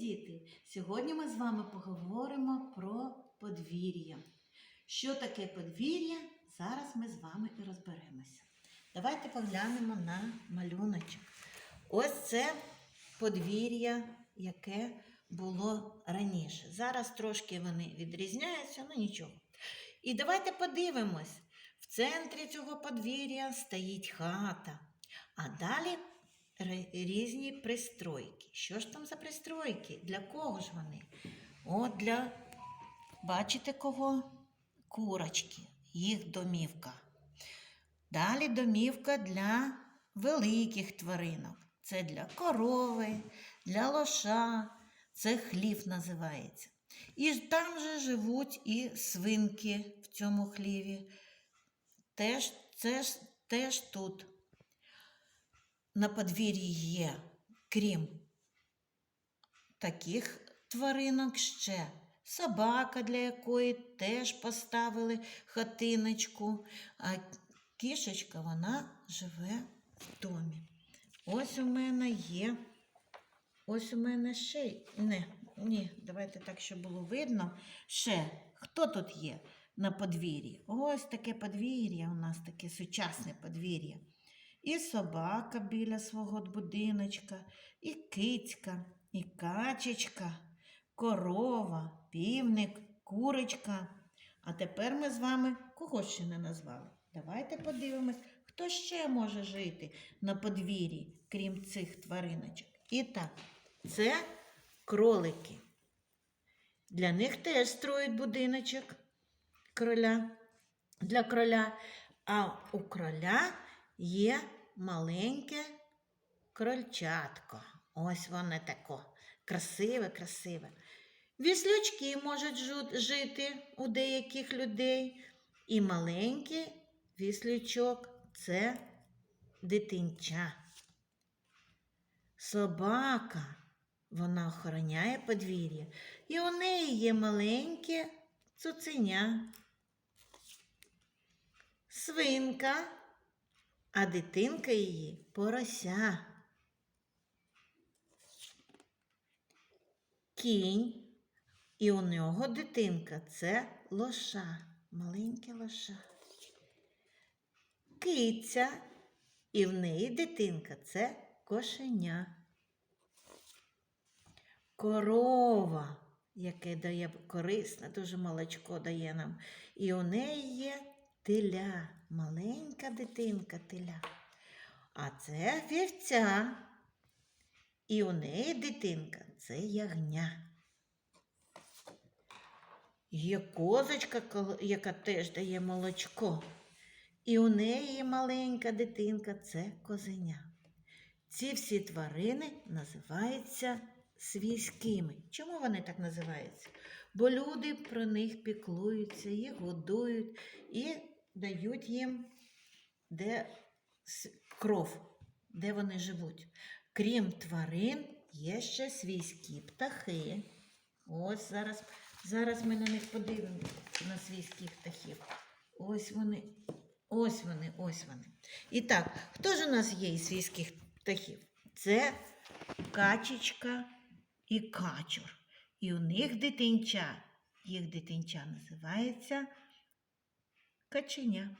діти! Сьогодні ми з вами поговоримо про подвір'я. Що таке подвір'я? Зараз ми з вами і розберемося. Давайте поглянемо на малюночок. Ось це подвір'я, яке було раніше. Зараз трошки вони відрізняються, ну нічого. І давайте подивимось. В центрі цього подвір'я стоїть хата, а далі різні пристройки. Що ж там за пристройки? Для кого ж вони? От для, бачите кого? Курочки, їх домівка. Далі домівка для великих тваринок. Це для корови, для лоша, це хлів називається. І там же живуть і свинки в цьому хліві. Теж, це ж, теж тут на подвір'ї є, крім таких тваринок ще собака, для якої теж поставили хатиночку, а кішечка вона живе в домі. Ось у мене є. Ось у мене ще не, ні, давайте так, щоб було видно. Ще хто тут є на подвір'ї? Ось таке подвір'я у нас таке сучасне подвір'я. І собака біля свого будиночка, і кицька, і качечка, корова, півник, курочка. А тепер ми з вами кого ще не назвали? Давайте подивимось, хто ще може жити на подвір'ї, крім цих твариночок. І так, це кролики. Для них теж строють будиночок кроля, для кроля. А у кроля є маленьке крольчатко. Ось воно тако. Красиве, красиве. Віслючки можуть жити у деяких людей. І маленький віслючок це дитинча. Собака, вона охороняє подвір'я. І у неї є маленьке цуценя. Свинка, а дитинка її порося. Кінь, і у нього дитинка це лоша, маленьке лоша. Киця, і в неї дитинка це кошеня. Корова, яке дає корисне, дуже молочко дає нам. І у неї є теля, маленька дитинка теля. А це вівця. І у неї дитинка це ягня. Є козочка, яка теж дає молочко. І у неї маленька дитинка це козеня. Ці всі тварини називаються свійськими. Чому вони так називаються? Бо люди про них піклуються, їх годують і дають їм де кров, де вони живуть. Крім тварин, є ще свійські птахи. Ось зараз, зараз ми на них подивимося, на свійських птахів. Ось вони, ось вони, ось вони. І так, хто ж у нас є із свійських птахів? Це качечка і качур. І у них дитинча, їх дитинча називається каченя.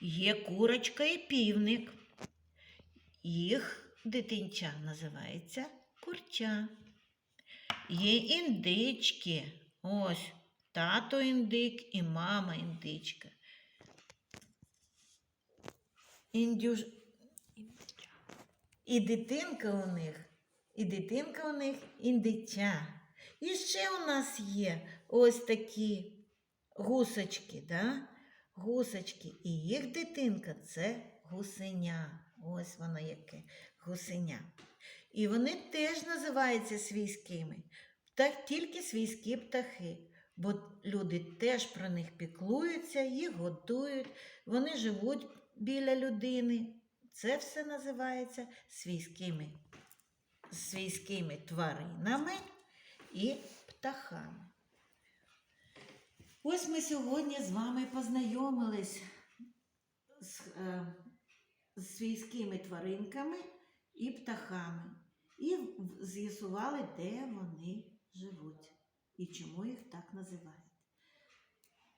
Є курочка і півник. Їх дитинча називається курча. Є індички. Ось тато індик і мама індичка. Індюш... І дитинка у них, і дитинка у них індича. І ще у нас є ось такі гусочки, да? гусочки. І їх дитинка це гусеня. Ось воно яке гусеня. І вони теж називаються свійськими. Так тільки свійські птахи. Бо люди теж про них піклуються, їх готують, вони живуть біля людини. Це все називається свійськими, свійськими тваринами і птахами. Ось ми сьогодні з вами познайомились з, е, з свійськими тваринками і птахами. і з'ясували, де вони живуть і чому їх так називають.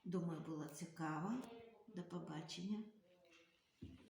Думаю, було цікаво. До побачення.